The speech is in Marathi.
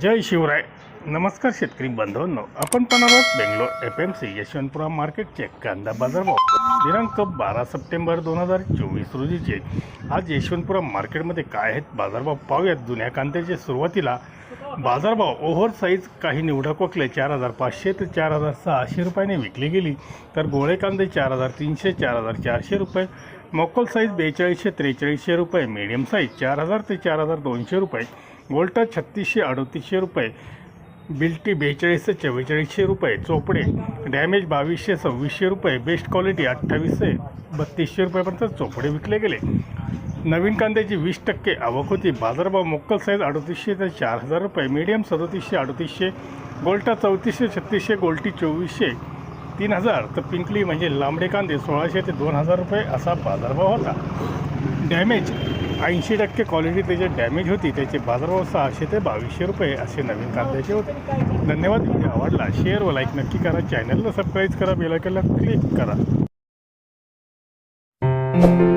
जय शिवराय. नमस्कार शेतकरी बांधवांनो आपण पण आहोत Bangalore F M C Yeshwantpur मार्केटचे कांदा बाजारभाव. दिनांक बारा सप्टेंबर दोन हजार चोवीस रोजीचे. आज यशवंतपुरा मार्केटमध्ये काय आहेत बाजारभाव पाहूयात. जुन्या कांद्याचे सुरुवातीला बाजारभाव ओव्हर साईज काही निवडक वकले. चार हजार पाचशे ते चार हजार सहाशे रुपयाने विकली गेली. तर गोळे कांदे चार हजार तीनशे चार हजार चारशे रुपये. मोकल साईज बेचाळीसशे त्रेचाळीसशे रुपये. मीडियम साईज चार हजार ते चार हजार दोनशे रुपये. गोल्टा छत्तीसशे अडतीसशे रुपये बिल्टी बेचाळीसशे चव्वेचाळीसशे रुपये चोपडे डॅमेज बावीसशे सव्वीसशे रुपये बेस्ट क्वालिटी अठ्ठावीसशे बत्तीसशे रुपयापर्यंत चोपडे विकले गेले. नवीन कांद्याची वीस टक्के आवक होती. बाजारभाव मोक्कल साईज अडतीसशे ते चार हजार रुपये मीडियम सदतीसशे अडतीसशे गोल्टा चौतीसशे छत्तीसशे गोल्टी चोवीसशे तीन हजार. तर पिंकली म्हणजे लांबडे कांदे सोळाशे ते दोन हजार रुपये असा बाजारभाव होता. डॅमेज. ऐंशी टक्के क्वालिटी त्याची डॅमेज होती. त्याचे बाजारभाव सहाशे ते बावीसशे रुपये असे नवीन कांद्याचे होते. धन्यवाद व्हिडिओ आवडला शेअर व लाईक नक्की करा. चॅनलला सबस्क्राईब करा बेलायकनला क्लिक करा thank you